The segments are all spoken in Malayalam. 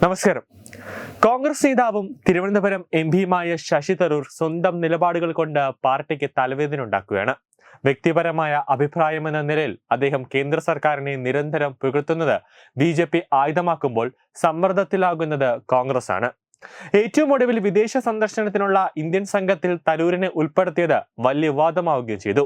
നമസ്കാരം. കോൺഗ്രസ് നേതാവും തിരുവനന്തപുരം എം പിയുമായ ശശി തരൂർ സ്വന്തം നിലപാടുകൾ കൊണ്ട് പാർട്ടിക്ക് തലവേദന ഉണ്ടാക്കുകയാണ്. വ്യക്തിപരമായ അഭിപ്രായമെന്ന നിലയിൽ അദ്ദേഹം കേന്ദ്ര സർക്കാരിനെ നിരന്തരം പുകഴ്ത്തുന്നത് ബി ജെ പി ആയുധമാക്കുമ്പോൾ സമ്മർദ്ദത്തിലാകുന്നത് കോൺഗ്രസ് ആണ് ഏറ്റവും ഒടുവിൽ വിദേശ സന്ദർശനത്തിനുള്ള ഇന്ത്യൻ സംഘത്തിൽ തരൂരിനെ ഉൾപ്പെടുത്തിയത് വലിയ വിവാദമാവുകയും ചെയ്തു.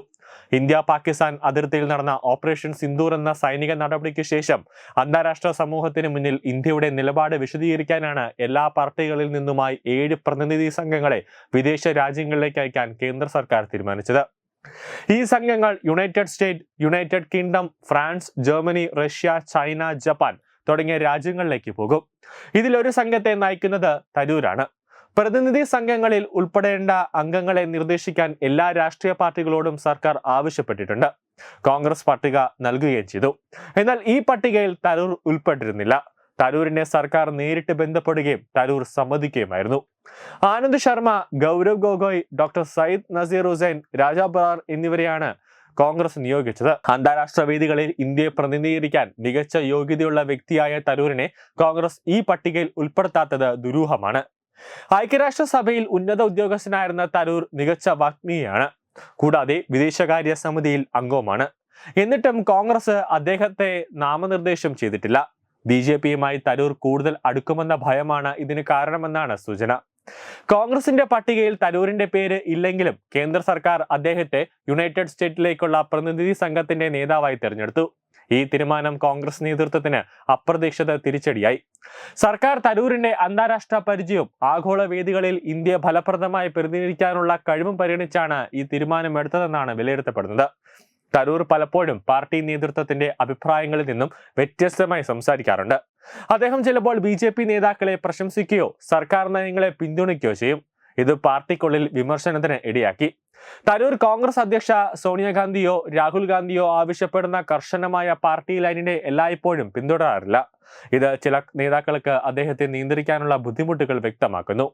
ഇന്ത്യ പാകിസ്ഥാൻ അതിർത്തിയിൽ നടന്ന ഓപ്പറേഷൻ സിന്ദൂർ എന്ന സൈനിക നടപടിക്ക് ശേഷം അന്താരാഷ്ട്ര സമൂഹത്തിന് മുന്നിൽ ഇന്ത്യയുടെ നിലപാട് വിശദീകരിക്കാനാണ് എല്ലാ പാർട്ടികളിൽ നിന്നുമായി ഏഴ് പ്രതിനിധി സംഘങ്ങളെ വിദേശ രാജ്യങ്ങളിലേക്ക് അയക്കാൻ കേന്ദ്ര സർക്കാർ തീരുമാനിച്ചത്. ഈ സംഘങ്ങൾ united state united kingdom France Germany Russia China Japan തുടങ്ങിയ രാജ്യങ്ങളിലേക്ക് പോകും. ഇതിലൊരു സംഘത്തെ നയിക്കുന്നത് തരൂരാണ്. പ്രതിനിധി സംഘങ്ങളിൽ ഉൾപ്പെടേണ്ട അംഗങ്ങളെ നിർദ്ദേശിക്കാൻ എല്ലാ രാഷ്ട്രീയ പാർട്ടികളോടും സർക്കാർ ആവശ്യപ്പെട്ടിട്ടുണ്ട്. കോൺഗ്രസ് പട്ടിക നൽകുകയും ചെയ്തു. എന്നാൽ ഈ പട്ടികയിൽ തരൂർ ഉൾപ്പെട്ടിരുന്നില്ല. തരൂരിനെ സർക്കാർ നേരിട്ട് ബന്ധപ്പെടുകയും തരൂർ സമ്മതിക്കുകയുമായിരുന്നു. ആനന്ദ് ശർമ്മ ഗൗരവ് ഗൊഗോയ് ഡോക്ടർ സയ്യിദ് നസീർ ഹുസൈൻ രാജാ ബറാർ എന്നിവരെയാണ് കോൺഗ്രസ് നിയോഗിച്ചത്. അന്താരാഷ്ട്ര വേദികളിൽ ഇന്ത്യയെ പ്രതിനിധീകരിക്കാൻ മികച്ച യോഗ്യതയുള്ള വ്യക്തിയായ തരൂരിനെ കോൺഗ്രസ് ഈ പട്ടികയിൽ ഉൾപ്പെടുത്താത്തത് ദുരൂഹമാണ്. ഐക്യരാഷ്ട്രസഭയിൽ ഉന്നത ഉദ്യോഗസ്ഥനായിരുന്ന തരൂർ മികച്ച വാഗ്മിയാണ്. കൂടാതെ വിദേശകാര്യ സമിതിയിൽ അംഗവുമാണ്. എന്നിട്ടും കോൺഗ്രസ് അദ്ദേഹത്തെ നാമനിർദ്ദേശം ചെയ്തിട്ടില്ല. ബി ജെ പിയുമായി തരൂർ കൂടുതൽ അടുക്കുമെന്ന ഭയമാണ് ഇതിന് കാരണമെന്നാണ് സൂചന. കോൺഗ്രസിന്റെ പട്ടികയിൽ തരൂരിന്റെ പേര് ഇല്ലെങ്കിലും കേന്ദ്ര സർക്കാർ അദ്ദേഹത്തെ യുണൈറ്റഡ് സ്റ്റേറ്റിലേക്കുള്ള പ്രതിനിധി സംഘത്തിന്റെ നേതാവായി തിരഞ്ഞെടുത്തു. ഈ തീരുമാനം കോൺഗ്രസ് നേതൃത്വത്തിന് അപ്രതീക്ഷിത തിരിച്ചടിയായി. സർക്കാർ തരൂരിന്റെ അന്താരാഷ്ട്ര പരിചയവും ആഗോള വേദികളിൽ ഇന്ത്യ ഫലപ്രദമായി പ്രതിനിധീകരിക്കാനുള്ള കഴിവും പരിഗണിച്ചാണ് ഈ തീരുമാനം എടുത്തതെന്നാണ് വിലയിരുത്തപ്പെടുന്നത്. തരൂർ പലപ്പോഴും പാർട്ടി നേതൃത്വത്തിന്റെ അഭിപ്രായങ്ങളിൽ നിന്നും വ്യത്യസ്തമായി സംസാരിക്കാറുണ്ട്. അദ്ദേഹം ചിലപ്പോൾ ബി ജെ പി നേതാക്കളെ പ്രശംസിക്കുകയോ സർക്കാർ നയങ്ങളെ പിന്തുണയ്ക്കുകയോ ചെയ്യും. ഇത് പാർട്ടിക്കുള്ളിൽ വിമർശനത്തിന് ഇടയാക്കി. തരൂർ കോൺഗ്രസ് അധ്യക്ഷ സോണിയാഗാന്ധിയോ രാഹുൽ ഗാന്ധിയോ ആവശ്യപ്പെടുന്ന കർശനമായ പാർട്ടി ലൈനിനെ എല്ലായ്പ്പോഴും പിന്തുടരാറില്ല. ഇത് ചില നേതാക്കൾക്ക് അദ്ദേഹത്തെ നിയന്ത്രിക്കാനുള്ള ബുദ്ധിമുട്ടുകൾ വ്യക്തമാക്കുന്നു.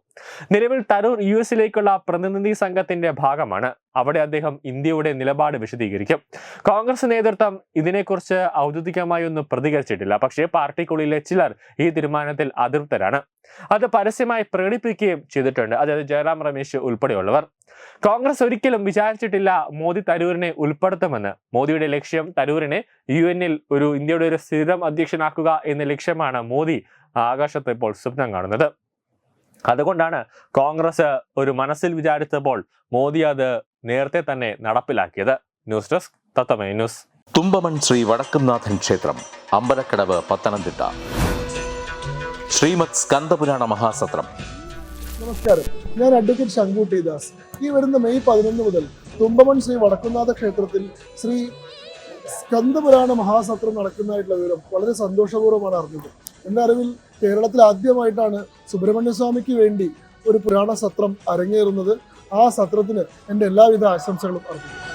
നിലവിൽ തരൂർ യു എസിലേക്കുള്ള പ്രതിനിധി സംഘത്തിന്റെ ഭാഗമാണ്. അവിടെ അദ്ദേഹം ഇന്ത്യയുടെ നിലപാട് വിശദീകരിക്കും. കോൺഗ്രസ് നേതൃത്വം ഇതിനെക്കുറിച്ച് ഔദ്യോഗികമായി ഒന്നും പ്രതികരിച്ചിട്ടില്ല. പക്ഷേ പാർട്ടിക്കുള്ളിലെ ചിലർ ഈ തീരുമാനത്തിൽ അതൃപ്തരാണ്. അത് പരസ്യമായി പ്രകടിപ്പിക്കുകയും ചെയ്തിട്ടുണ്ട്. അതായത് ജയറാം രമേശ് ഉൾപ്പെടെയുള്ളവർ. കോൺഗ്രസ് ഒരിക്കലും വിചാരിച്ചിട്ടില്ല മോദി തരൂരിനെ ഉൾപ്പെടുത്തുമെന്ന്. മോദിയുടെ ലക്ഷ്യം തരൂരിനെ യു എന്നിൽ ഒരു ഇന്ത്യയുടെ ഒരു സ്ഥിരം അധ്യക്ഷനാക്കുക എന്ന ലക്ഷ്യമാണ് മോദി ആകാശത്ത് ഇപ്പോൾ സ്വപ്നം കാണുന്നത്. അതുകൊണ്ടാണ് കോൺഗ്രസ് ഒരു മനസ്സിൽ വിചാരിച്ചപ്പോൾ മോദി അത് നേരത്തെ തന്നെ നടപ്പിലാക്കിയത്. News desk Thathamme news. Thumpamon Shri Vadakkumnathan ക്ഷേത്രം അമ്പലക്കടവ് പത്തനംതിട്ട. ശ്രീമത് സ്കന്ദപുരാണ മഹാസത്രം. നമസ്കാരം. ഞാൻ അഡ്വക്കേറ്റ് ശങ്കുട്ടി ദാസ് ഈ വരുന്ന മെയ് പതിനൊന്ന് മുതൽ തുമ്പമൺ ശ്രീ വടക്കുന്നാഥ ക്ഷേത്രത്തിൽ ശ്രീ സ്കന്ദപുരാണ മഹാസത്രം നടക്കുന്നതായിട്ടുള്ള വിവരം വളരെ സന്തോഷപൂർവമാണ് അറിഞ്ഞത്. എന്റെ അറിവിൽ കേരളത്തിൽ ആദ്യമായിട്ടാണ് സുബ്രഹ്മണ്യസ്വാമിക്ക് വേണ്ടി ഒരു പുരാണ സത്രം അരങ്ങേറുന്നത്. ആ സത്രത്തിന് എന്റെ എല്ലാവിധ ആശംസകളും അർപ്പിക്കുന്നു.